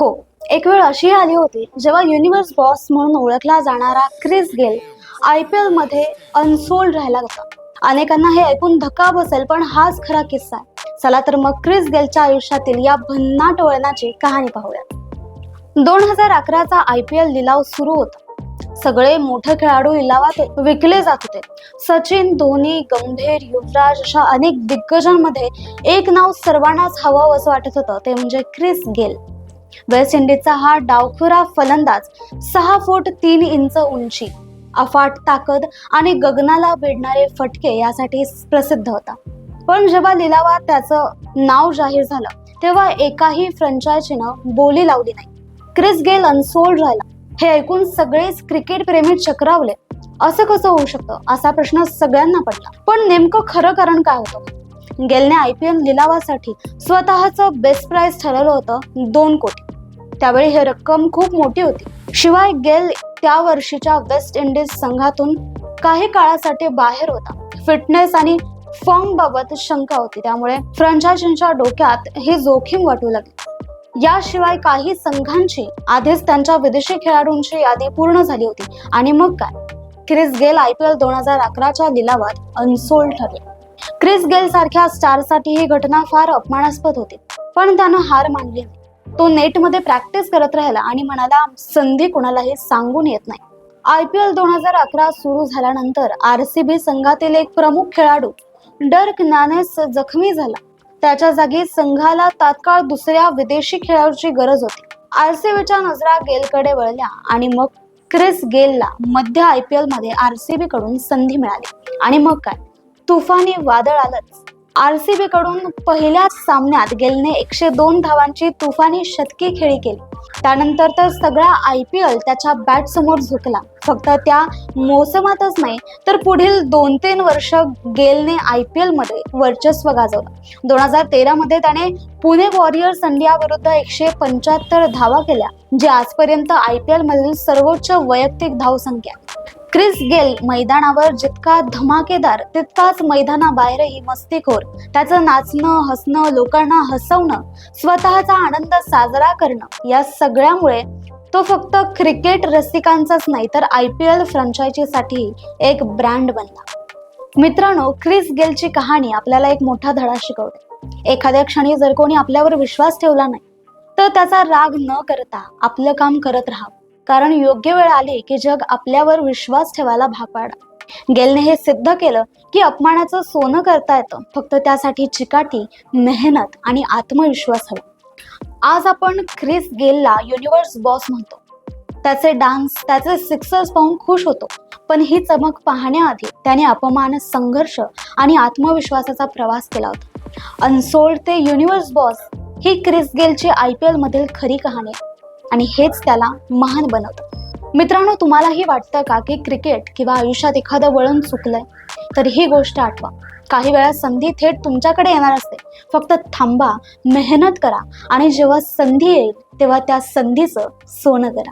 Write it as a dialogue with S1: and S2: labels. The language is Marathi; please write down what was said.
S1: हो एक वेळ अशी आली होती जेव्हा युनिव्हर्स बॉस म्हणून ओळखला जाणारा क्रिस गेल आय पी एलमध्ये अनसोल्ड राहिला होता. अनेकांना हे ऐकून धक्का बसेल पण हाच खरा किस्सा आहे. चला तर मग क्रिस गेलच्या आयुष्यातील या भन्नाट वळणाची कहाणी पाहूया. दोन हजार अकराचा आय पी एल लिलाव सुरू होता. सगळे मोठे खेळाडू लिलावात विकले जात होते. सचिन धोनी गंभीर युवराज अशा अनेक दिग्गजांमध्ये एक नाव सर्वांनाच हवं असं वाटत होतं ते म्हणजे क्रिस गेल वेस्ट इंडिजचा हा डावखुरा फलंदाज सहा फूट तीन इंच उंची अफाट ताकद आणि गगनाला भिडणारे फटके यासाठी प्रसिद्ध होता. पण जेव्हा लिलावात त्याचं नाव जाहीर झालं तेव्हा एकाही फ्रँचायझीनं बोली लावली नाही. क्रिस गेल अनसोल्ड राहिला. हे ऐकून सगळेच क्रिकेट प्रेमी चक्रावले. असं कसं होऊ शकतं? असा प्रश्न सगळ्यांना पडला. पण नेमकं खरं कारण काय होतं? गेलने आय पी एल लिलावासाठी स्वतःचं बेस्ट प्राइस ठरवलं होतं दोन कोटी. त्यावेळी ही रक्कम खूप मोठी होती. शिवाय गेल त्या वर्षीच्या वेस्ट इंडिज संघातून काही काळासाठी बाहेर होता. फिटनेस आणि फॉर्म बाबत शंका होती. त्यामुळे फ्रँचायझींच्या डोक्यात ही जोखीम वाटू लागली. याशिवाय काही संघांची आधीच त्यांच्या विदेशी खेळाडूंची यादी पूर्ण झाली होती. आणि मग काय? Chris Gayle I P L दोन हजार अकराच्या लिलावात अनसोल्ड ठरले. क्रिस गेल सारख्या स्टारसाठी ही घटना फार अपमानास्पद होती. पण त्यानं हार मानली नाही. तो नेटमध्ये प्रॅक्टिस करत राहिला आणि म्हणाला संधी कुणालाही सांगून येत नाही. आय पी एल दोन हजार अकरा सुरू झाल्यानंतर आर सी बी संघातील एक प्रमुख खेळाडू डर्क नानेस जखमी झाला. त्याच्या जागी संघाला तात्काळ दुसऱ्या विदेशी खेळाडूची गरज होती. आर सी बीच्या नजरा गेलकडे वळल्या आणि मग क्रिस गेलला. मध्य आय पी एलमध्ये आर सी बी कडून संधी मिळाली. आणि मग काय? तुफानी वादळ आलंच. आर सी बी कडून पहिल्याच सामन्यात गेलने एकशे दोन धावांची तुफानी शतकी खेळी केली. त्यानंतर तर सगळा आय पी एल त्याच्या बॅट समोर झुकला. फक्त त्या मोसमातच नाही तर पुढील दोन तीन वर्ष गेलने आय पी एलमध्ये वर्चस्व गाजवलं. दोन हजार तेरा मध्ये त्याने पुणे वॉरियर्स इंडिया विरुद्ध एकशे पंच्याहत्तर धावा केल्या जी आजपर्यंत आय पी एल मधील सर्वोच्च वैयक्तिक धावसंख्या. क्रिस गेल मैदानावर जितका धमाकेदार तितकाच मैदानाबाहेरही मस्तीखोर. त्याचं नाचणं हसणं लोकांना हसवणं स्वतःचा आनंद साजरा करणं या सगळ्यामुळे तो फक्त क्रिकेट रसिकांचाच नाही तर आय पी एल फ्रँचायझीसाठी एक ब्रँड बनला. मित्रांनो क्रिस गेलची कहाणी आपल्याला एक मोठा धडा शिकवते. एखाद्या क्षणी जर कोणी आपल्यावर विश्वास ठेवला नाही तर त्याचा राग न करता आपलं काम करत राहावं कारण योग्य वेळ आली की जग आपल्यावर विश्वास ठेवायला भाग पाडा गेलने हे सिद्ध केलं की अपमानाचं सोनं करता येतं. फक्त त्यासाठी चिकाटी मेहनत आणि आत्मविश्वास हवा. आज आपण क्रिस गेलला युनिव्हर्स बॉस म्हणतो. त्याचे डान्स त्याचे सिक्सर्स पाहून खुश होतो. पण ही चमक पाहण्याआधी त्याने अपमान संघर्ष आणि आत्मविश्वासाचा प्रवास केला होता. अनसोल्ड ते युनिव्हर्स बॉस ही क्रिस गेलची आय पी एलमधील खरी कहाणी. आहे आणि हेच त्याला महान बनवतं. मित्रांनो तुम्हालाही वाटतं का की क्रिकेट किंवा आयुष्यात एखादं वळण चुकलंय? तर ही गोष्ट आठवा. काही वेळा संधी थेट तुमच्याकडे येणार असते. फक्त थांबा मेहनत करा आणि जेव्हा संधी येईल तेव्हा त्या संधीचं सोनं करा